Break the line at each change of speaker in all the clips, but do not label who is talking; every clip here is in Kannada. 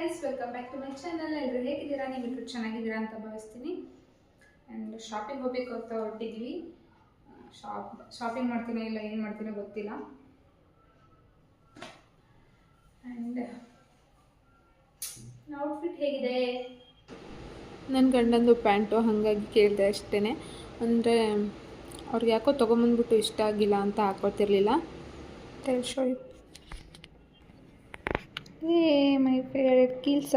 Guys welcome back to my channel ಎಲ್ಲರೂ ಹೇಗಿದ್ದೀರಾ? ನೀವಿಬ್ರು ಚೆನ್ನಾಗಿದ್ದೀರಾ ಅಂತ ಭಾವಿಸ್ತೀನಿ. ಆ್ಯಂಡ್ ಶಾಪಿಂಗ್ ಹೋಗ್ಬೇಕು ಅಂತ ಹೊರಟಿದ್ವಿ ಶಾಪ್ ಶಾಪಿಂಗ್ ಮಾಡ್ತೀನೋ ಇಲ್ಲ ಏನು ಮಾಡ್ತೀನೋ ಗೊತ್ತಿಲ್ಲ. ಆ್ಯಂಡ್ ಔಟ್ಫಿಟ್ ಹೇಗಿದೆ?
ನನ್ನ ಗಂಡಂದು ಪ್ಯಾಂಟು ಹಾಗಾಗಿ ಕೇಳಿದೆ ಅಷ್ಟೇ ಅಂದರೆ ಅವ್ರಿಗೆ ಯಾಕೋ ತೊಗೊಂಬಂದ್ಬಿಟ್ಟು ಇಷ್ಟ ಆಗಿಲ್ಲ ಅಂತ ಹಾಕೋತಿರ್ಲಿಲ್ಲ ಶೋ ಯು ಏ ಮೈ ಫೇವ್ರೆಟ್ ಕೀಲ್ಸ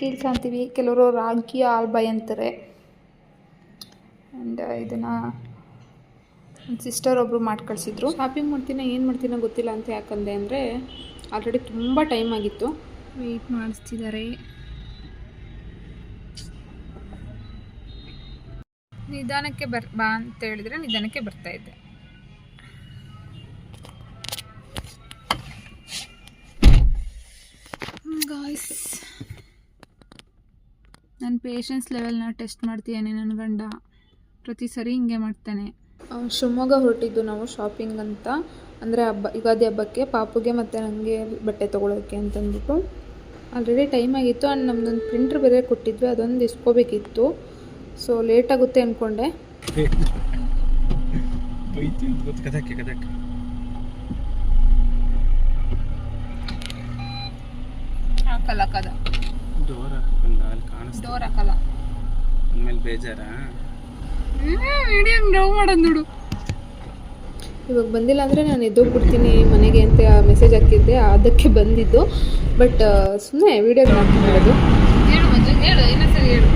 ಕೀಲ್ಸ ಅಂತೀವಿ ಕೆಲವರು ರಾಗಿ ಆಲ್ಬಾಯ್ ಅಂತಾರೆ ಆ್ಯಂಡ್ ಇದನ್ನು ನನ್ನ ಸಿಸ್ಟರ್ ಒಬ್ಬರು ಮಾಡಿ ಕಳಿಸಿದ್ರು. ಶಾಪಿಂಗ್ ಮಾಡ್ತೀನ ಏನು ಮಾಡ್ತೀನೋ ಗೊತ್ತಿಲ್ಲ ಅಂತ ಯಾಕಂದೆ ಅಂದರೆ ಆಲ್ರೆಡಿ ತುಂಬ ಟೈಮ್ ಆಗಿತ್ತು. ವೆಯ್ಟ್ ಮಾಡಿಸ್ತಿದ್ದಾರೆ ನಿಧಾನಕ್ಕೆ ಬರ್ ಬಾ ಅಂತ ಹೇಳಿದ್ರೆ ನಿಧಾನಕ್ಕೆ ಬರ್ತಾ ಗಾಯ್ಸ್ ನನ್ನ ಪೇಷನ್ಸ್ ಲೆವೆಲ್ನ ಟೆಸ್ಟ್ ಮಾಡ್ತೀಯಾನೆ ನನ್ನ ಗಂಡ. ಪ್ರತಿ ಸರಿ ಹಿಂಗೆ ಮಾಡ್ತಾನೆ. ಶಿವಮೊಗ್ಗ ಹೊರಟಿದ್ದು ನಾವು ಶಾಪಿಂಗ್ ಅಂತ. ಅಂದರೆ ಹಬ್ಬ, ಯುಗಾದಿ ಹಬ್ಬಕ್ಕೆ ಪಾಪುಗೆ ಮತ್ತು ನನಗೆ ಬಟ್ಟೆ ತೊಗೊಳೋಕ್ಕೆ ಅಂತಂದ್ಬಿಟ್ಟು. ಆಲ್ರೆಡಿ ಟೈಮ್ ಆಗಿತ್ತು. ಆ್ಯಂಡ್ ನಮ್ದೊಂದು ಪ್ರಿಂಟ್ರ್ ಬೇರೆ ಕೊಟ್ಟಿದ್ವಿ. ಅದೊಂದು ಇಸ್ಕೋಬೇಕಿತ್ತು. ಸೊ ಲೇಟ್ ಆಗುತ್ತೆ ಅಂದ್ಕೊಂಡೆ ಹಾಕಲ್ಲ ಕದ?
ಡೋರ್ ಹಾಕೊಂಡ ಅಲ್ಲಿ ಕಾಣಿಸ್ತು.
ಡೋರ್ ಹಾಕಲ್ಲ.
ಅಂದ್ಮೇಲೆ ಬೇಜಾರ?
ವಿಡಿಯೋ ನೋವು ಮಾಡೋದು ನೋಡು. ಇವಾಗ ಬಂದಿಲ್ಲ ಅಂದರೆ ನಾನು ಎದ್ದೋಗ್ಬಿಡ್ತೀನಿ ಮನೆಗೆ ಅಂತ ಮೆಸೇಜ್ ಹಾಕಿದ್ದೆ ಅದಕ್ಕೆ ಬಂದಿದ್ದು. ಬಟ್ ಸುಮ್ಮನೆ ವಿಡಿಯೋ ಮಾಡ್ತಿರೋದು ಹೇಳು. ಮಂಜು ಹೇಳು ಇನ್ನೊಂದ್ಸರಿ ಹೇಳು.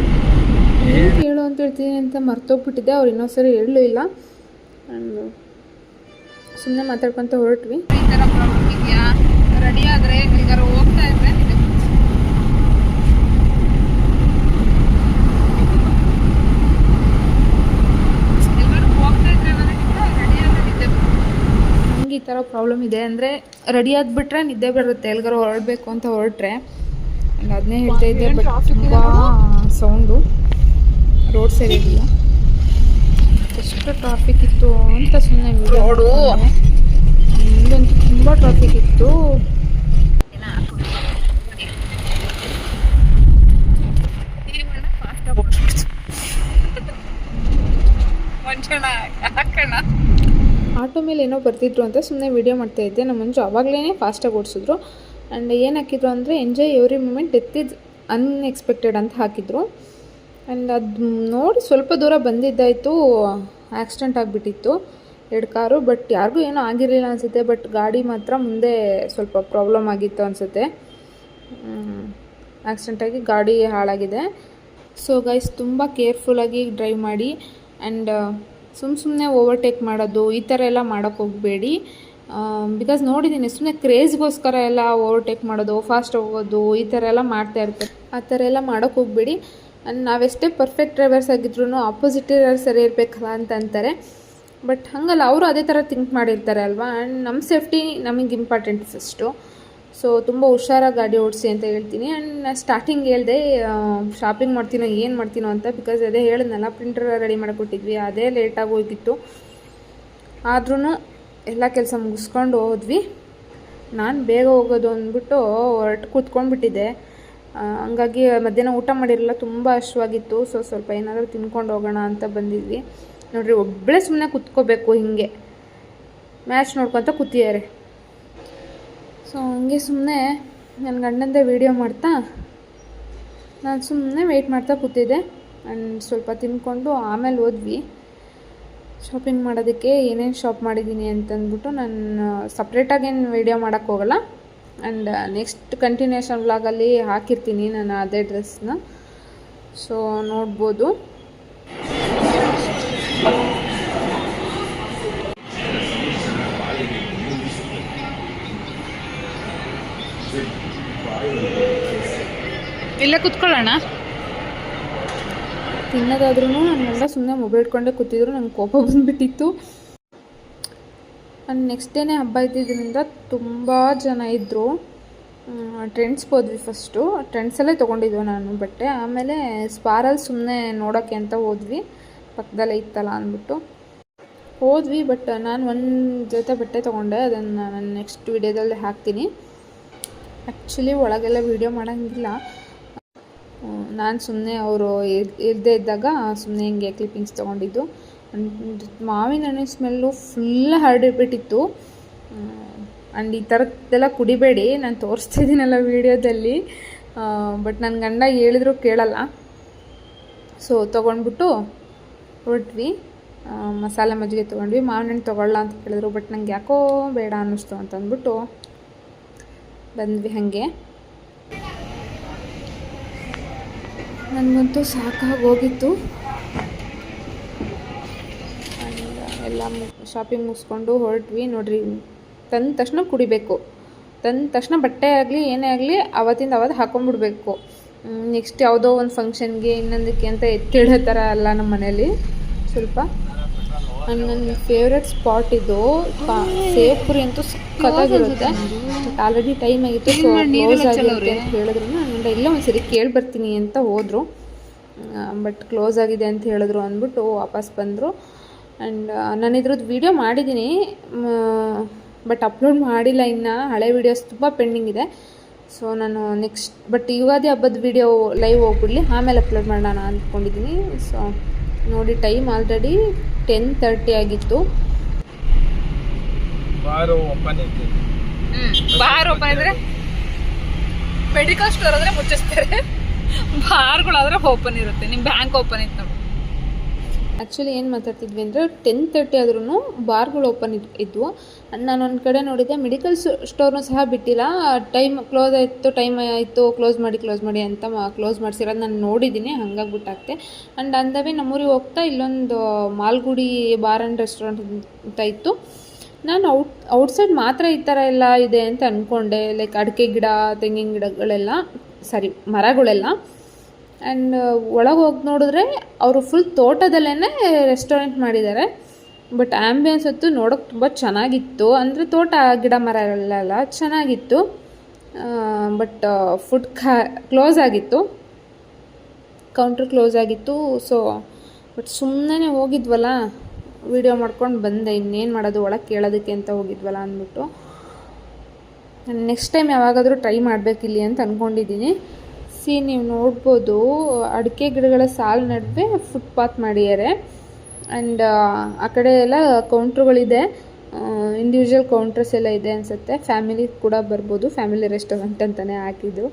ಏನು ಹೇಳು ಅಂತ ಹೇಳ್ತೀನಿ ಅಂತ ಮರ್ತೋಗ್ಬಿಟ್ಟಿದ್ದೆ ಅವ್ರು ಇನ್ನೊಂದ್ಸರಿ ಹೇಳಲೂ ಇಲ್ಲ. ಸುಮ್ಮನೆ ಮಾತಾಡ್ಕೊತ ಹೊರಟ್ವಿ. ಈ ಥರ ಪ್ರಾಬ್ಲಮ್ ಇದೆಯಾ? ರೆಡಿ ಆದರೆ ಈಗ ಇದ್ರೆ ನಂಗೆ ಈ ಥರ ಪ್ರಾಬ್ಲಮ್ ಇದೆ ಅಂದರೆ ರೆಡಿ ಆಗಿಬಿಟ್ರೆ ನಿದ್ದೆ ಬರುತ್ತೆ. ಎಲ್ಗಾರು ಹೊರಡಬೇಕು ಅಂತ ಹೊರಟ್ರೆ. ಅದನ್ನೇ ಹೇಳ್ತಾ ಇದ್ದೆ ಬಟ್ ತುಂಬ ಸೌಂಡು ರೋಡ್ ಸೈಡ್ ಇಲ್ಲ ಎಷ್ಟು ಟ್ರಾಫಿಕ್ ಇತ್ತು ಅಂತ ಸುಮ್ಮನೆ ನೋಡು. ಮುಂದಂತೂ ತುಂಬ ಟ್ರಾಫಿಕ್ ಇತ್ತು ಆಟೋ ಮೇಲೆ ಏನೋ ಬರ್ತಿದ್ರು ಅಂತ ಸುಮ್ಮನೆ ವೀಡಿಯೋ ಮಾಡ್ತಾ ಇದ್ದೆ. ನಮ್ಮ ಮುಂಚೆ ಅವಾಗಲೇ ಫಾಸ್ಟಾಗಿ ಓಡಿಸಿದ್ರು. ಆ್ಯಂಡ್ ಏನು ಹಾಕಿದ್ರು ಅಂದರೆ enjoy every moment death is unexpected ಅಂತ ಹಾಕಿದ್ರು. ಆ್ಯಂಡ್ ಅದು ನೋಡಿ ಸ್ವಲ್ಪ ದೂರ ಬಂದಿದ್ದಾಯಿತು ಆಕ್ಸಿಡೆಂಟ್ ಆಗಿಬಿಟ್ಟಿತ್ತು ಎರಡು ಕಾರು ಬಟ್ ಯಾರಿಗೂ ಏನೂ ಆಗಿರಲಿಲ್ಲ ಅನಿಸುತ್ತೆ. ಬಟ್ ಗಾಡಿ ಮಾತ್ರ ಮುಂದೆ ಸ್ವಲ್ಪ ಪ್ರಾಬ್ಲಮ್ ಆಗಿತ್ತು ಅನಿಸುತ್ತೆ. ಆಕ್ಸಿಡೆಂಟಾಗಿ ಗಾಡಿ ಹಾಳಾಗಿದೆ. ಸೊ ಗೈಸ್ ತುಂಬ ಕೇರ್ಫುಲ್ಲಾಗಿ ಡ್ರೈವ್ ಮಾಡಿ. ಆ್ಯಂಡ್ ಸುಮ್ಮ ಸುಮ್ಮನೆ ಓವರ್ಟೇಕ್ ಮಾಡೋದು, ಈ ಥರ ಎಲ್ಲ ಮಾಡೋಕ್ಕೆ ಹೋಗಬೇಡಿ. ಬಿಕಾಸ್ ನೋಡಿದ್ದೀನಿ ಸುಮ್ಮನೆ ಕ್ರೇಜ್ಗೋಸ್ಕರ ಎಲ್ಲ ಓವರ್ಟೇಕ್ ಮಾಡೋದು ಫಾಸ್ಟ್ ಹೋಗೋದು, ಈ ಥರ ಎಲ್ಲ ಮಾಡ್ತಾ ಇರ್ತಾರೆ. ಆ ಥರ ಎಲ್ಲ ಮಾಡೋಕ್ಕೆ ಹೋಗಬೇಡಿ. ನಾವೆಷ್ಟೇ ಪರ್ಫೆಕ್ಟ್ ಡ್ರೈವರ್ಸ್ ಆಗಿದ್ರು ಆಪೋಸಿಟ್ ಡ್ರೈವರ್ ಸರಿ ಇರಬೇಕಲ್ಲ ಅಂತ ಅಂತಾರೆ. ಬಟ್ ಹಾಗಲ್ಲ, ಅವರು ಅದೇ ಥರ ಥಿಂಕ್ ಮಾಡಿರ್ತಾರೆ ಅಲ್ವಾ? ಆ್ಯಂಡ್ ನಮ್ಮ ಸೇಫ್ಟಿ ನಮಗೆ ಇಂಪಾರ್ಟೆಂಟ್ ಫಸ್ಟು ಸೊ ತುಂಬ ಹುಷಾರಾಗಿ ಗಾಡಿ ಓಡಿಸಿ ಅಂತ ಹೇಳ್ತೀನಿ. ಆ್ಯಂಡ್ ನಾನು ಸ್ಟಾರ್ಟಿಂಗ್ ಹೇಳಿದೆ ಶಾಪಿಂಗ್ ಮಾಡ್ತೀನೋ, ಏನು ಮಾಡ್ತೀನೋ ಅಂತ ಬಿಕಾಸ್ ಅದೇ ಹೇಳಿದ್ನಲ್ಲ ಪ್ರಿಂಟರ್ ರೆಡಿ ಮಾಡಿಕೊಟ್ಟಿದ್ವಿ, ಅದೇ ಲೇಟಾಗಿ ಹೋಗಿತ್ತು. ಆದ್ರೂ ಎಲ್ಲ ಕೆಲಸ ಮುಗಿಸ್ಕೊಂಡು ಹೋದ್ವಿ. ನಾನು ಬೇಗ ಹೋಗೋದು ಅಂದ್ಬಿಟ್ಟು ಹೊರಟು ಕೂತ್ಕೊಂಡ್ಬಿಟ್ಟಿದ್ದೆ. ಹಂಗಾಗಿ ಮಧ್ಯಾಹ್ನ ಊಟ ಮಾಡಿರಲಿಲ್ಲ ತುಂಬ ಹಶ್ವಾಗಿತ್ತು ಸೊ ಸ್ವಲ್ಪ ಏನಾದರೂ ತಿನ್ಕೊಂಡು ಹೋಗೋಣ ಅಂತ ಬಂದಿದ್ವಿ. ನೋಡಿರಿ ಒಬ್ಬಳೇ ಸುಮ್ಮನೆ ಕೂತ್ಕೋಬೇಕು ಹಿಂಗೆ. ಮ್ಯಾಚ್ ನೋಡ್ಕೊತ ಕೂತಿದ್ದಾರೆ. ಸೊ ಹಂಗೆ ಸುಮ್ಮನೆ ನನ್ನ ಗಂಡಂದೇ ವೀಡಿಯೋ ಮಾಡ್ತಾ, ನಾನು ಸುಮ್ಮನೆ ವೆಯ್ಟ್ ಮಾಡ್ತಾ ಕೂತಿದ್ದೆ ಆ್ಯಂಡ್ ಸ್ವಲ್ಪ ತಿನ್ಕೊಂಡು ಆಮೇಲೆ ಹೋದ್ವಿ. ಶಾಪಿಂಗ್ ಮಾಡೋದಕ್ಕೆ ಏನೇನು ಶಾಪ್ ಮಾಡಿದ್ದೀನಿ ಅಂತಂದ್ಬಿಟ್ಟು ನಾನು ಸಪ್ರೇಟಾಗೇನು ವೀಡಿಯೋ ಮಾಡೋಕ್ಕೆ ಹೋಗಲ್ಲ. ಆ್ಯಂಡ್ ನೆಕ್ಸ್ಟ್ ಕಂಟಿನ್ಯೂಷನ್ ವ್ಲಾಗಲ್ಲಿ ಹಾಕಿರ್ತೀನಿ ನಾನು ಅದೇ ಡ್ರೆಸ್ನ ಸೊ ನೋಡ್ಬೋದು. ಇಲ್ಲೇ ಕುತ್ಕೊಳ್ಳೋಣ. ತಿನ್ನೋದಾದ್ರೂ ನನ್ನೆಲ್ಲ ಸುಮ್ಮನೆ ಮೊಬೈಲ್ ಇಟ್ಕೊಂಡೆ ಕೂತಿದ್ರು, ನಂಗೆ ಕೋಪ ಬಂದುಬಿಟ್ಟಿತ್ತು. ನಾನು ನೆಕ್ಸ್ಟ್ ಡೇನೇ ಹಬ್ಬ ಇದ್ದಿದ್ದರಿಂದ ತುಂಬ ಜನ ಇದ್ದರು ಟ್ರೆಂಡ್ಸ್ಗೆ ಹೋದ್ವಿ ಫಸ್ಟು ಟ್ರೆಂಡ್ಸಲ್ಲೇ ತೊಗೊಂಡಿದ್ವಿ ನಾನು ಬಟ್ಟೆ. ಆಮೇಲೆ ಸ್ಪಾರಲ್ಲಿ ಸುಮ್ಮನೆ ನೋಡೋಕ್ಕೆ ಅಂತ ಹೋದ್ವಿ. ಪಕ್ಕದಲ್ಲೇ ಇತ್ತಲ್ಲ ಅಂದ್ಬಿಟ್ಟು. ಹೋದ್ವಿ ಬಟ್ ನಾನು ಒಂದು ಜೊತೆ ಬಟ್ಟೆ ತೊಗೊಂಡೆ. ಅದನ್ನು ನಾನು ನೆಕ್ಸ್ಟ್ ವಿಡಿಯೋದಲ್ಲಿ ಹಾಕ್ತೀನಿ. ಆ್ಯಕ್ಚುಲಿ ಒಳಗೆಲ್ಲ ವೀಡಿಯೋ ಮಾಡೋಂಗಿಲ್ಲ. ನಾನು ಸುಮ್ಮನೆ ಅವರು ಇರದೇ ಇದ್ದಾಗ ಸುಮ್ಮನೆ ಹಿಂಗೆ ಕ್ಲಿಪ್ಪಿಂಗ್ಸ್ ತೊಗೊಂಡಿದ್ದು. ಮಾವಿನ ಹಣ್ಣಿನ ಸ್ಮೆಲ್ಲು ಫುಲ್ ಹರಡಿಬಿಟ್ಟಿತ್ತು. ಆ್ಯಂಡ್ ಈ ಥರದ್ದೆಲ್ಲ ಕುಡಿಬೇಡಿ, ನಾನು ತೋರಿಸ್ತಿದ್ದೀನಲ್ಲ ವೀಡಿಯೋದಲ್ಲಿ. ಬಟ್ ನನ್ನ ಗಂಡ ಹೇಳಿದ್ರು ಕೇಳಲ್ಲ. ಸೊ ತೊಗೊಂಡ್ಬಿಟ್ಟು ಹೊರಟ್ವಿ. ಮಸಾಲೆ ಮಜ್ಜಿಗೆ ತೊಗೊಂಡ್ವಿ. ಮಾವಿನ ಹಣ್ಣು ತೊಗೊಳ್ಳ ಅಂತ ಕೇಳಿದ್ರು, ಬಟ್ ನಂಗೆ ಯಾಕೋ ಬೇಡ ಅನ್ನಿಸ್ತು ಅಂತಂದ್ಬಿಟ್ಟು ಬಂದ್ವಿ ಹಾಗೆ. ನನಗಂತೂ ಸಾಕಾಗಿ ಹೋಗಿತ್ತು ಎಲ್ಲ ಶಾಪಿಂಗ್ ಮುಗಿಸ್ಕೊಂಡು ಹೊರಟ್ವಿ. ನೋಡ್ರಿ, ತಂದ ತಕ್ಷಣ ಕುಡಿಬೇಕು. ತಂದ ತಕ್ಷಣ ಬಟ್ಟೆ ಆಗಲಿ, ಏನೇ ಆಗಲಿ, ಅವತ್ತಿಂದ ಅವತ್ತು ಹಾಕೊಂಡ್ಬಿಡ್ಬೇಕು ನೆಕ್ಸ್ಟ್ ಯಾವುದೋ ಒಂದು ಫಂಕ್ಷನ್ಗೆ ಇನ್ನೊಂದಕ್ಕೆ ಅಂತ ಎತ್ತಿಡೋ ಥರ ಅಲ್ಲ ನಮ್ಮ ಮನೇಲಿ ಸ್ವಲ್ಪ ನನ್ನ ಫೇವ್ರೆಟ್ ಸ್ಪಾಟ್ ಇದು ಸೇಪುರಿ ಅಂತೂ ಸಖತ್ತಾಗಿರುತ್ತೆ. ಬಟ್ ಆಲ್ರೆಡಿ ಟೈಮ್ ಆಗಿತ್ತು ಸೊ ಕ್ಲೋಸ್ ಆಗಿರುತ್ತೆ ಅಂತ ಹೇಳಿದ್ರು. ನಾನು ಇಲ್ಲ ಒಂದ್ಸರಿ ಕೇಳಿ ಬರ್ತೀನಿ ಅಂತ ಹೋದರು. ಬಟ್ ಕ್ಲೋಸ್ ಆಗಿದೆ ಅಂತ ಹೇಳಿದ್ರು ಅಂದ್ಬಿಟ್ಟು ವಾಪಸ್ ಬಂದರು. ಆ್ಯಂಡ್ ನಾನು ಇದ್ರದ್ದು ವೀಡಿಯೋ ಮಾಡಿದ್ದೀನಿ. ಬಟ್ ಅಪ್ಲೋಡ್ ಮಾಡಿಲ್ಲ ಇನ್ನು. ಹಳೆ ವೀಡಿಯೋಸ್ ತುಂಬ ಪೆಂಡಿಂಗ್ ಇದೆ. ಸೊ ನಾನು ನೆಕ್ಸ್ಟ್ ಬಟ್ ಯುಗಾದಿ ಹಬ್ಬದ ವೀಡಿಯೋ ಲೈವ್ ಹೋಗ್ಬಿಡ್ಲಿ. ಆಮೇಲೆ ಅಪ್ಲೋಡ್ ಮಾಡೋಣ ಅಂದ್ಕೊಂಡಿದ್ದೀನಿ. ಸೊ ನೋಡಿ ಟೈಮ್ ಆಲ್ರೆಡಿ ಟೆನ್ ತರ್ಟಿ ಆಗಿತ್ತು.
ಬಾರು ಓಪನ್ ಐತೆ
ಬಾರ್ ಓಪನ್ ಇದ್ರೆ ಮೆಡಿಕಲ್ ಸ್ಟೋರ್ ಆದ್ರೆ ಮುಚ್ಚಿಸ್ತಾರೆ. ಬಾರ್ಗಳಾದ್ರೆ ಓಪನ್ ಇರುತ್ತೆ. ನಿಮ್ ಬ್ಯಾಂಕ್ ಓಪನ್ ಇತ್ತು ನೋಡಿ.
ಆ್ಯಕ್ಚುಲಿ ಏನು ಮಾತಾಡ್ತಿದ್ವಿ ಅಂದರೆ ಟೆನ್ ತರ್ಟಿ ಆದ್ರೂ ಬಾರ್ಗಳು ಓಪನ್ ಇದ್, ಇದ್ವು. ನಾನು ಒಂದು ಕಡೆ ನೋಡಿದ್ದೆ ಮೆಡಿಕಲ್ ಸ್ಟೋರ್ನು ಸಹ ಬಿಟ್ಟಿಲ್ಲ. ಟೈಮ್ ಕ್ಲೋಸ್ ಆಯಿತು ಟೈಮ್ ಆಯಿತು ಕ್ಲೋಸ್ ಮಾಡಿ ಕ್ಲೋಸ್ ಮಾಡಿ ಅಂತ ಕ್ಲೋಸ್ ಮಾಡಿಸಿರೋದು ನಾನು ನೋಡಿದ್ದೀನಿ ಹಂಗಾಗಿ ಬಿಟ್ಟಾಗ್ತೆ ಆ್ಯಂಡ್ ಅಂದವೇ ನಮ್ಮೂರಿಗೆ ಹೋಗ್ತಾ ಇಲ್ಲೊಂದು ಮಾಲ್ಗುಡಿ ಬಾರ್ ಆ್ಯಂಡ್ ರೆಸ್ಟೋರೆಂಟ್ ಅಂತ ಇತ್ತು. ನಾನು ಔಟ್ ಔಟ್ಸೈಡ್ ಮಾತ್ರ ಈ ಥರ ಎಲ್ಲ ಇದೆ ಅಂತ ಅಂದ್ಕೊಂಡೆ ಲೈಕ್ ಅಡಿಕೆ ಗಿಡ, ತೆಂಗಿನ ಗಿಡಗಳೆಲ್ಲ ಸಾರಿ ಮರಗಳೆಲ್ಲ. ಆ್ಯಂಡ್ ಒಳಗೆ ಹೋಗಿ ನೋಡಿದ್ರೆ ಅವರು ಫುಲ್ ತೋಟದಲ್ಲೇ ರೆಸ್ಟೋರೆಂಟ್ ಮಾಡಿದ್ದಾರೆ ಬಟ್ ಆ್ಯಂಬಿಯನ್ಸ್ ಹೊತ್ತು ನೋಡೋಕೆ ತುಂಬ ಚೆನ್ನಾಗಿತ್ತು. ಅಂದರೆ ತೋಟ ಗಿಡ ಮರ ಎಲ್ಲ ಚೆನ್ನಾಗಿತ್ತು ಬಟ್ ಫುಡ್ ಖಾ ಕ್ಲೋಸ್ ಆಗಿತ್ತು. ಕೌಂಟ್ರ್ ಕ್ಲೋಸ್ ಆಗಿತ್ತು. ಸೊ ಬಟ್ ಸುಮ್ಮನೆ ಹೋಗಿದ್ವಲ್ಲ. ವೀಡಿಯೋ ಮಾಡ್ಕೊಂಡು ಬಂದೆ. ಇನ್ನೇನು ಮಾಡೋದು? ಒಳಗೆ ಕೇಳೋದಕ್ಕೆ ಅಂತ ಹೋಗಿದ್ವಲ್ಲ ಅಂದ್ಬಿಟ್ಟು. ನಾನು ನೆಕ್ಸ್ಟ್ ಟೈಮ್ ಯಾವಾಗಾದರೂ ಟ್ರೈ ಮಾಡಬೇಕಿಲ್ಲಿ ಅಂತ ಅಂದ್ಕೊಂಡಿದ್ದೀನಿ ಸಿ ನೀವು ನೋಡ್ಬೋದು. ಅಡಿಕೆ ಗಿಡಗಳ ಸಾಲು ನಡುವೆ ಫುಟ್ಪಾತ್ ಮಾಡಿದ್ದಾರೆ. ಆ್ಯಂಡ್ ಆ ಕಡೆ ಎಲ್ಲ ಕೌಂಟ್ರುಗಳಿದೆ ಇಂಡಿವಿಜುವಲ್ ಕೌಂಟ್ರಸ್ ಎಲ್ಲ ಇದೆ ಅನಿಸುತ್ತೆ. ಫ್ಯಾಮಿಲಿ ಕೂಡ ಬರ್ಬೋದು. ಫ್ಯಾಮಿಲಿ ರೆಸ್ಟೋರೆಂಟ್ ಅಂತಲೇ ಹಾಕಿದ್ದು.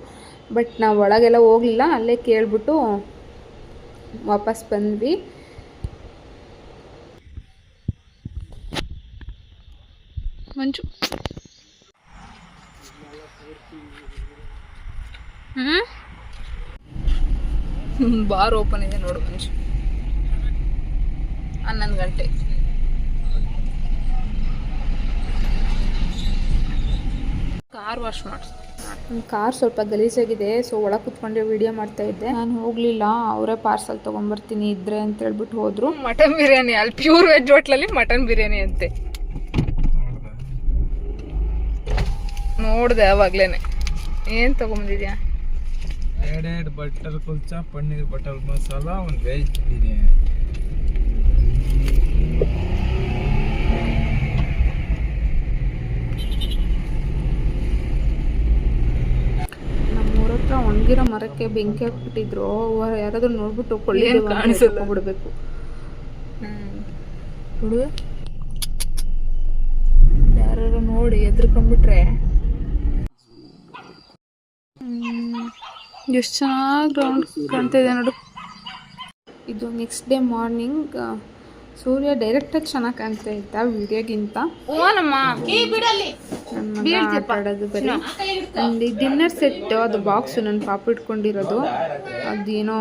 ಬಟ್ ನಾವು ಒಳಗೆಲ್ಲ ಹೋಗಲಿಲ್ಲ. ಅಲ್ಲೇ ಕೇಳಿಬಿಟ್ಟು ವಾಪಸ್ ಬಂದ್ವಿ.
ಮಂಜು. ಹ್ಮ್? ಬಾರ್ ಓಪನ್ ಇದೆ ನೋಡು ಮನುಷ್ಯ. ಹನ್ನೊಂದು ಗಂಟೆ. ಕಾರ್ ವಾಶ್ ಮಾಡಿಸ್
ಕಾರ್ ಸ್ವಲ್ಪ ಗಲೀಜಾಗಿದೆ ಸೊ ಒಳಗೆ ಕುತ್ಕೊಂಡೆ ವಿಡಿಯೋ ಮಾಡ್ತಾ ಇದ್ದೆ. ನಾನು ಹೋಗಲಿಲ್ಲ ಅವರೇ ಪಾರ್ಸಲ್ ತೊಗೊಂಬರ್ತೀನಿ ಇದ್ರೆ ಅಂತ ಹೇಳ್ಬಿಟ್ಟು ಹೋದ್ರು.
ಮಟನ್ ಬಿರಿಯಾನಿ ಅಲ್ಲಿ ಪ್ಯೂರ್ ವೆಜ್ ಹೋಟ್ಲಲ್ಲಿ ಮಟನ್ ಬಿರಿಯಾನಿ ಅಂತೆ. ನೋಡ್ದೆ ಅವಾಗ್ಲೇನೆ. ಏನು ತಗೊಂಬಂದಿದ್ಯಾ?
ಎರಡೆರಡು ಬಟರ್ ಕುಲ್ಚಾ ಪನ್ನೀರ್ ಬಟರ್ ಮಸಾಲ ಒಂದು ವೆಜ್ ಬಿರಿಯಾನಿ
ಹತ್ರ ಒಣಗಿರೋ ಮರಕ್ಕೆ ಬೆಂಕಿ ಹಾಕ್ಬಿಟ್ಟಿದ್ರು. ಯಾರಾದ್ರೂ ನೋಡ್ಬಿಟ್ಟು ಕೊಳ್ಳಿ ಬಿಡ್ಬೇಕು
ಯಾರು ನೋಡಿ ಎದ್ರುಕೊಂಡ್ಬಿಟ್ರೆ. ಎಷ್ಟು ಚೆನ್ನಾಗಿ ಗ್ರೌಂಡ್ ಕಾಣ್ತಾ ಇದೆ ನೋಡು
ಇದು ನೆಕ್ಸ್ಟ್ ಡೇ ಮಾರ್ನಿಂಗ್ ಸೂರ್ಯ ಡೈರೆಕ್ಟಾಗಿ ಚೆನ್ನಾಗಿ ಕಾಣ್ತಾ ಇದ್ದ ವಿಡಿಯೋಗಿಂತ.
ಓನಮ್ಮ
ನನ್ನ ಮಗ ಆಟ ಆಡೋದು ಬರೀ. ಅಂಡ್ ಡಿನ್ನರ್ ಸೆಟ್ ಅದು ಬಾಕ್ಸ್ ನನ್ನ ಪಾಪ ಇಟ್ಕೊಂಡಿರೋದು. ಅದೇನೋ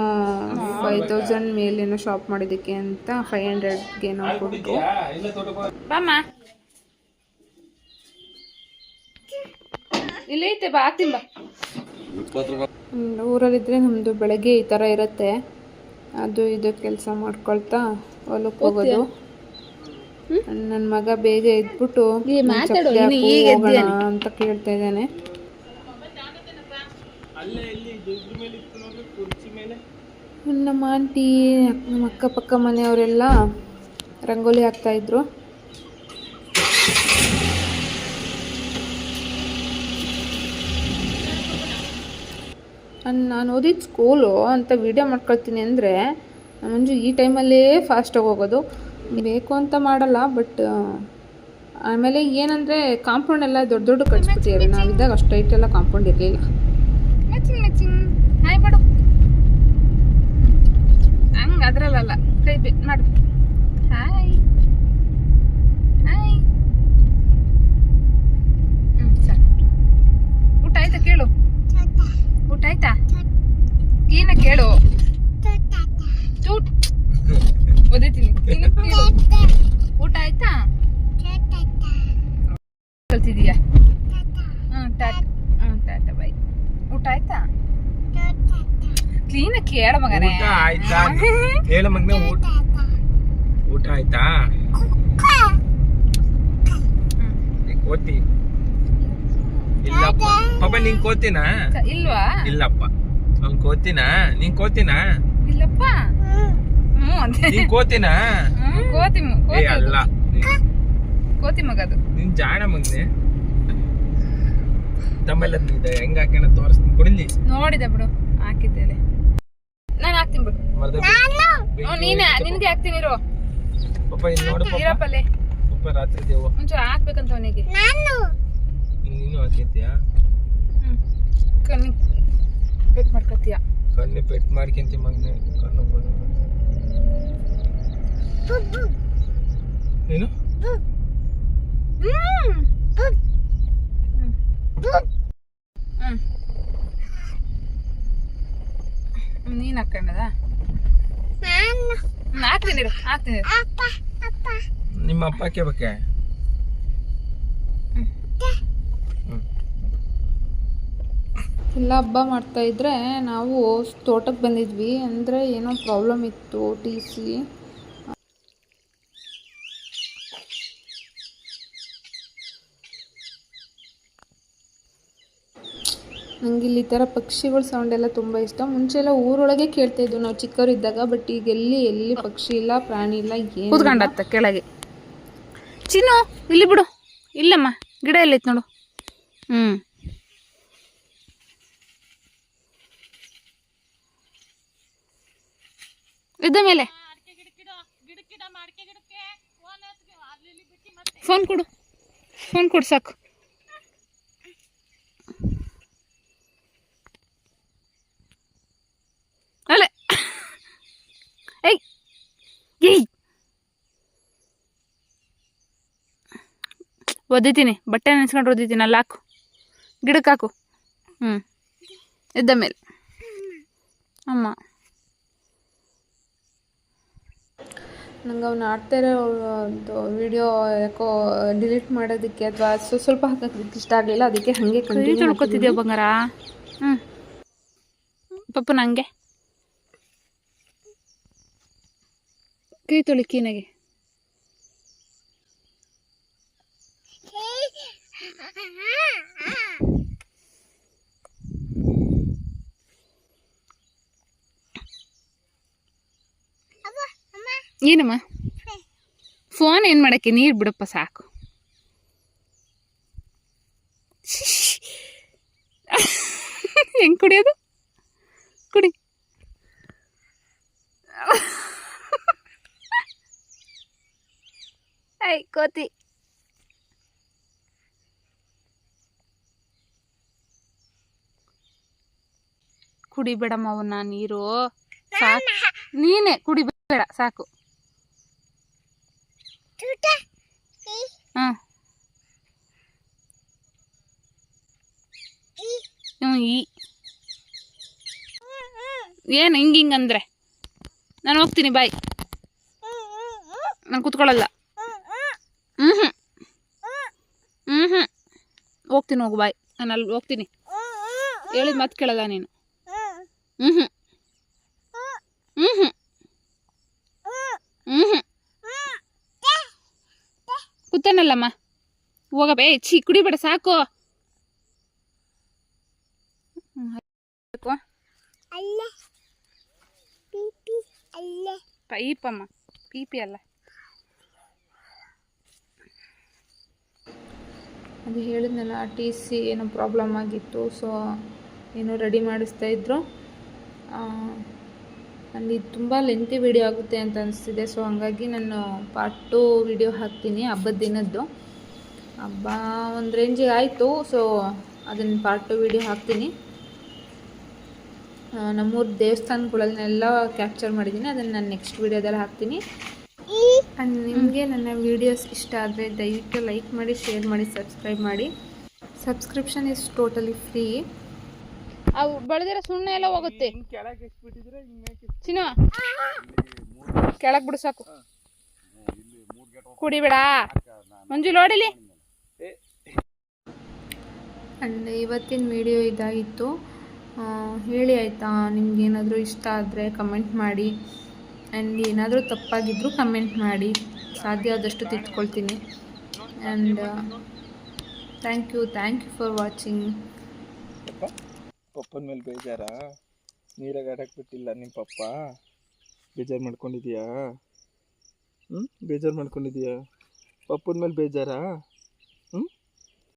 ಫೈವ್ ತೌಸಂಡ್ ಮೇಲೇನೋ ಶಾಪ್ ಮಾಡಿದ್ದಕ್ಕೆ ಅಂತ ಫೈವ್ ಹಂಡ್ರೆಡ್ಗೇನೋ ಕೊಟ್ಟು.
ಬಾಮ್ಮ. ಇಲ್ಲೈತೆ ಬಾ ಹಾಕ್ತೀನಿ ಬಾ
ಹ್ಮ್, ಊರಲ್ಲಿದ್ದರೆ ನಮ್ದು ಬೆಳಗ್ಗೆ ಈ ತರ ಇರುತ್ತೆ. ಅದು ಇದು ಕೆಲಸ ಮಾಡ್ಕೊಳ್ತಾ ಹೊಲಕ್ ಹೋಗೋದು. ನನ್ನ ಮಗ ಬೇಗ ಎದ್ಬಿಟ್ಟು "ಒಂದ್ ಚಪ್ಲಿ ಹಾಕು, ಹೋಗೋಣ ಅಂತ ಕೇಳ್ತಾ ಇದ್ದಾನೆ. ನಮ್ಮ ಆಂಟಿ ನಮ್ಮ ಅಕ್ಕಪಕ್ಕ ಮನೆಯವರೆಲ್ಲ ರಂಗೋಲಿ ಹಾಕ್ತಾ ನಾನು ಓದಿದ ಸ್ಕೂಲು ಅಂತ ವೀಡಿಯೋ ಮಾಡ್ಕೊಳ್ತೀನಿ ಅಂದರೆ ಮಂಜು ಈ ಟೈಮಲ್ಲೇ ಫಾಸ್ಟಾಗಿ ಹೋಗೋದು. ಬೇಕು ಅಂತ ಮಾಡಲ್ಲ ಬಟ್ ಆಮೇಲೆ ಏನಂದರೆ ಕಾಂಪೌಂಡ್ ಎಲ್ಲ ದೊಡ್ಡ ದೊಡ್ಡ ಕಟ್ಸ್ಬಿಟ್ಟಿದ್ದಾರೆ ನಾವಿದ್ದಾಗ ಅಷ್ಟು ಹೈಟ್ ಎಲ್ಲ ಕಾಂಪೌಂಡ್ ಇರಲಿಲ್ಲ.
ಅದ್ರಲ್ಲ ಕೈ ಬಿ ಮಾಡು. ಹಾಯ್ ಹಾಯ್ ಸರಿ. ಊಟ ಆಯ್ತಾ ಕೇಳು. ಊಟ ಆಯ್ತಾ? ಏನ ಕೇಳು. ಚೂಟ್. ಓದಿತೀನಿ ಊಟ ಆಯ್ತಾ? ಕಲ್ತಿದೀಯಾ? ಹ್ಞೂ ಟಾಟ ಹ್ಞೂ ಟಾಟ ಬಾಯ್ ಊಟ ಆಯ್ತಾ? ಕ್ಲೀನ್ ಕೇಳ ಮಗನೇ.
ಊಟ ಆಯ್ತಾ? ಹೇಳ ಮಗ್ನೆ ಊಟ. ಊಟ ಆಯ್ತಾ? ಕೋತಿ ಇಲ್ಲಪ್ಪ. ಪಾಪ ನೀನ್ ಕೋತಿನಾ?
ಇಲ್ವಾ?
ಇಲ್ಲಪ್ಪ. ಅವ್ನ್ ಕೋತಿನಾ? ನೀನ್ ಕೋತಿನಾ?
ಇಲ್ಲಪ್ಪ.
ನೀನ್ ಕೋತಿನಾ?
ಕೋತಿ
ಏ ಅಲ್ಲ.
ಕೋತಿ ಮಗ
ನಿನ್ ಜಾಣ ಮಗ್ನೆ. ತಮ್ಮೆಲ್ಲ ಹೆಂಗ ಹಾಕ್ಯಾನ ತೋರಿಸ್ತೀನಿ. ಕುಡಿಲಿ?
ನೋಡಿದೆ ಬಿಡು. ಹಾಕಿದ್ದೇನೆ ನಾನು ಹಾಕ್ತೀನಿ ಬಿಡು. ನೀನೆ? ನಿನ್ಗೆ ಹಾಕ್ತೀನಿ ಇರು.
ಪಾಪ ಇಲ್ಲಿ ನೋಡು ಪಾಪ. ರಾತ್ರಿ ದೇವ
ಒಂಚೂರು ಹಾಕ್ಬೇಕಂತ ಅವನಿಗೆ.
ನೀನು? ಹಾಕಿದ್ಯಾ?
ಹ್ಞೂ ಕಣ್ಣು ಪೆಟ್ ಮಾಡ್ಕೊತೀಯ.
ಕಣ್ಣು ಪೆಟ್ ಮಾಡ್ಕೊಂತಿ ಮಗನೇ. ಕಣ್ಣು ಏನು? ನೀನ್
ಹಾಕೊಂಡದ? ಹಾಕ್ತೀನಿ ಹಾಕ್ತೀನಿ.
ನಿಮ್ಮ ಅಪ್ಪ ಹಾಕ್ಯಬೇಕೆ
ಎಲ್ಲ ಹಬ್ಬ ಮಾಡ್ತಾ ಇದ್ರೆ ನಾವು ತೋಟಕ್ಕೆ ಬಂದಿದ್ವಿ. ಅಂದರೆ ಏನೋ ಪ್ರಾಬ್ಲಮ್ ಇತ್ತು ಟಿ ಸಿ ನನಗೆ ಇಲ್ಲಿ ಥರ ಪಕ್ಷಿಗಳ ಸೌಂಡ್ ಎಲ್ಲ ತುಂಬ ಇಷ್ಟ. ಮುಂಚೆ ಎಲ್ಲ ಊರೊಳಗೆ ಕೇಳ್ತಾ ಇದ್ವು. ನಾವು ಚಿಕ್ಕವರಿದ್ದಾಗ ಬಟ್ ಈಗ ಎಲ್ಲಿ ಎಲ್ಲಿ ಪಕ್ಷಿ ಇಲ್ಲ, ಪ್ರಾಣಿ ಇಲ್ಲ, ಏನು
ಕೂತ್ಕೊಂಡತ್ತ ಕೆಳಗೆ. ಚಿನ್ನು, ಇಲ್ಲಿ ಬಿಡು. ಇಲ್ಲಮ್ಮ, ಗಿಡ ಎಲ್ಲಿತ್ತು ನೋಡು. ಹ್ಮ್. ಇದ್ದ ಮೇಲೆ ಫೋನ್ ಕೊಡು ಫೋನ್ ಕೊಡು ಸಾಕು ಅಲ್ಲೇ ಏಯ್ ಏಯ್ ಒದಿತೀನಿ ಬಟ್ಟೆ ನೆನೆಸ್ಕೊಂಡು ಒದಿತೀನಿ ಅಲ್ಲಿ ಹಾಕು ಗಿಡಕ್ಕೆ ಹಾಕು ಹ್ಞೂ ಎದ್ದ ಮೇಲೆ ಅಮ್ಮ
ನಂಗೆ ಅವ್ನು ಆಡ್ತಾ ಇರೋ ವಿಡಿಯೋ ಯಾಕೋ ಡಿಲೀಟ್ ಮಾಡೋದಕ್ಕೆ ಅಥವಾ ಸ್ವಲ್ಪ ಹಾಕೋದಕ್ಕೆ ಇಷ್ಟ ಆಗಲಿಲ್ಲ ಅದಕ್ಕೆ ಹಂಗೆ
ಕೈ ತೊಳ್ಕೊತಿದ್ಯಾ ಬಂಗಾರ? ಹ್ಞೂ ಪಪ್ಪು ನಂಗೆ. ಕೈ ತೊಳಿ ಕೀನಾಗೆ. ಏನಮ್ಮ? ಫೋನ್ ಏನು ಮಾಡಕ್ಕೆ? ನೀರು ಬಿಡಪ್ಪ ಸಾಕು. ಹೆಂಗ್ ಕುಡಿಯೋದು? ಕುಡಿ. ಐ ಕೋತಿ. ಕುಡಿಬೇಡಮ್ಮ ಅವನ್ನ ನೀರು. ಸಾಕು. ನೀನೇ ಕುಡಿಬೇಡ ಸಾಕು. ಹಾಂ. ಹ್ಞೂ ಈ. ಏನು ಹಿಂಗೆ ಹಿಂಗೆ ಅಂದರೆ? ನಾನು ಹೋಗ್ತೀನಿ ಬಾಯ್. ನಾನು ಕೂತ್ಕೊಳ್ಳಲ್ಲ. ಹ್ಞೂ ಹ್ಞೂ ಹ್ಞೂ ಹ್ಞೂ ಹೋಗ್ತೀನಿ ಹೋಗು ಬಾಯ್. ನಾನು ಅಲ್ಲಿ ಹೋಗ್ತೀನಿ. ಹೇಳಿದ ಮಾತು ಕೇಳಲ್ಲ ನೀನು. ಹ್ಮ್. ಹ್ಞೂ ಹ್ಞೂ ಹ್ಞೂ ಹ್ಞೂ ಹ್ಞೂ ಕೂತಾನಲ್ಲಮ್ಮ ಹೋಗಬೇ ಛೀ ಕುಡಿಬೇಡ ಸಾಕು. ಪೈಪಮ್ಮ ಪೀಪಿ ಅಲ್ಲ.
ಅದು ಹೇಳಿದ್ನಲ್ಲ ಟಿ ಸಿ ಏನೋ ಪ್ರಾಬ್ಲಮ್ ಆಗಿತ್ತು ಸೊ ಏನೋ ರೆಡಿ ಮಾಡಿಸ್ತಾ ಇದ್ರು. ಅಲ್ಲಿ ತುಂಬ ಲೆಂತಿ ವಿಡಿಯೋ ಆಗುತ್ತೆ ಅಂತ ಅನಿಸ್ತಿದೆ. ಸೊ ಹಾಗಾಗಿ ನಾನು ಪಾರ್ಟ್ ಟು ವಿಡಿಯೋ ಹಾಕ್ತೀನಿ ಹಬ್ಬದ ದಿನದ್ದು. ಹಬ್ಬ ಒಂದು ರೇಂಜಿಗೆ ಆಯಿತು. ಸೊ ಅದನ್ನು ಪಾರ್ಟ್ ಟು ವಿಡಿಯೋ ಹಾಕ್ತೀನಿ. ನಮ್ಮೂರ ದೇವಸ್ಥಾನಗಳನ್ನೆಲ್ಲ ಕ್ಯಾಪ್ಚರ್ ಮಾಡಿದ್ದೀನಿ ಅದನ್ನು ನಾನು ನೆಕ್ಸ್ಟ್ ವಿಡಿಯೋದಲ್ಲಿ ಹಾಕ್ತೀನಿ. ಆ್ಯಂಡ್ ನಿಮಗೆ ನನ್ನ ವೀಡಿಯೋಸ್ ಇಷ್ಟ ಆದರೆ ದಯವಿಟ್ಟು ಲೈಕ್ ಮಾಡಿ ಶೇರ್ ಮಾಡಿ ಸಬ್ಸ್ಕ್ರೈಬ್ ಮಾಡಿ. ಸಬ್ಸ್ಕ್ರಿಪ್ಷನ್ ಇಸ್ ಟೋಟಲಿ ಫ್ರೀ
ಅವು ಬೆಳೆದಿರೋ ಸುಣ್ಣ ಎಲ್ಲ ಹೋಗುತ್ತೆ.
ಕೆಳಗೆ
ಚಿನ್ನ. ಕೆಳಗೆ ಬಿಡು ಸಾಕು. ಕುಡಿಬೇಡ ಮಂಜು ನೋಡಿಲಿ?
ಅಂಡ್ ಇವತ್ತಿನ ವಿಡಿಯೋ ಇದಾಗಿತ್ತು. ಆ, ಹೇಳಿ ಆಯಿತಾ ನಿಮ್ಗೇನಾದರೂ ಇಷ್ಟ ಆದರೆ ಕಮೆಂಟ್ ಮಾಡಿ. ಆ್ಯಂಡ್ ಏನಾದರೂ ತಪ್ಪಾಗಿದ್ರು ಕಮೆಂಟ್ ಮಾಡಿ. ಸಾಧ್ಯ ಆದಷ್ಟು ತಿಳ್ಕೊಳ್ತೀನಿ and thank you thank you for watching
ಪಪ್ಪನ ಮೇಲೆ ಬೇಜಾರಾ? ನೀರಾಗ ಆಡಕ್ಕೆ ಬಿಟ್ಟಿಲ್ಲ ನಿಮ್ಮ ಪಪ್ಪ? ಬೇಜಾರು ಮಾಡ್ಕೊಂಡಿದೀಯಾ? ಹ್ಞೂ ಬೇಜಾರು ಮಾಡ್ಕೊಂಡಿದೀಯಾ? ಪಪ್ಪನ ಮೇಲೆ ಬೇಜಾರಾ?